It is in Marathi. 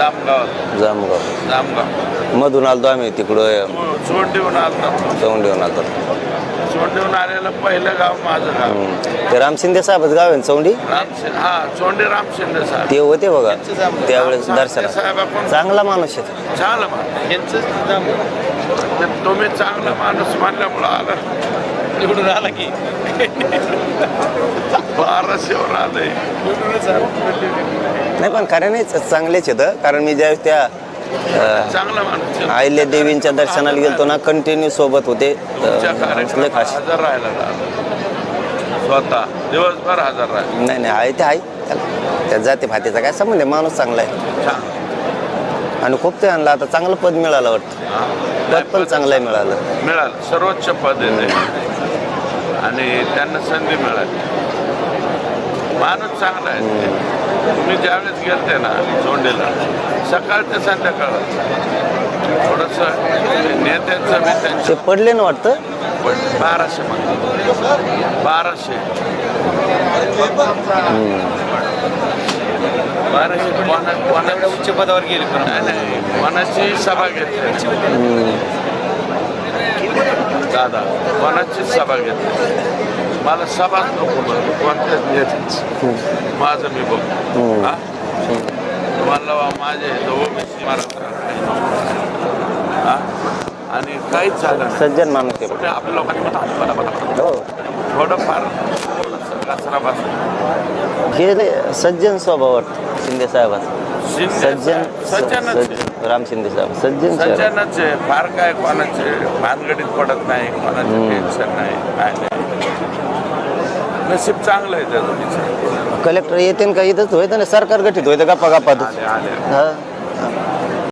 जामगाव. जामगाव. जामगाव. मधून आलतो आम्ही तिकडं. सोंडीहून आलता. चौंडीहून आलतो. सोंडीहून आलेलं पहिलं गाव माझं गाव. हम्म. ते राम शिंदे साहेबच गाव आहे ना चौंडी रामशिंदे हा सोंडे राम शिंदे साहेब. ते होते बघा. त्यावेळेस दर्शना चांगला माणूस आहे चांगलं मान यांचं तुम्ही चांगला माणूस मानल्यामुळं आला. निवडून आला की. बाराशेवर आलंय. नाही पण खरं नाही चांगलेच आहेत कारण मी ज्यावेळेस त्या अं, चांगला माणूस आहे. अहिल्या देवींच्या दर्शनाला गेलतो ना कंटिन्यू सोबत होते. तुमच्या अं, लय कार्यक्रमात खास. हजर राहायला लागला. स्वतः. दिवसभर हजर राहिला नाही नाही आहे ते आहे. त्याला- त्या जाती भातीचा काय संबंध आहे? माणूस चांगला आहे. छान आणि खूप ते आणलं. आता चांगलं पद मिळालं वाटतं. पद पण चांगलं. मिळालं. मिळालं. सर्वोच्च पद आहे ते. आणि त्यांना संधी मिळाली. माणूस चांगला आहे. तुम्ही ज्यावेळेस गेलते ना सोंडेला सकाळ ते संध्याकाळ थोडस नेत्यांचं ते त्यांचं पडले ना वाटतं? पण बाराशे मध्ये बाराशे. बाराशे कोणा उच्च पदावर गेले पण. कोणाची सभा घेतली. दादा कोणाची सभा घेतली. मला सभाच नको म्हणतो कोणत्याच नेत्याची माझं मी बघतो हा. तुम्हाला बा माझे ओबीसी मराठा. हा? आणि काहीच झालं सज्जन माणूस पुढे आपल्या लोकांनी बरं, बरं. हो. थोडंफार कचरा बसला हे लय सज्जन स्वभाव वाटतं शिंदे साहेबाचा सज्जन. सज्जन राम शिंदे साहेब. सज्जन. सज्जनच आहे फार काय कोणाचे भानगडीत पडत नाही कोणाचं टेन्शन नाही. काय नाही. नशीब चांगलं आहे त्याचं. कलेक्टर येते का? इथंच होतं ना सरकार गठीत होतं गप्पा गप्पा आले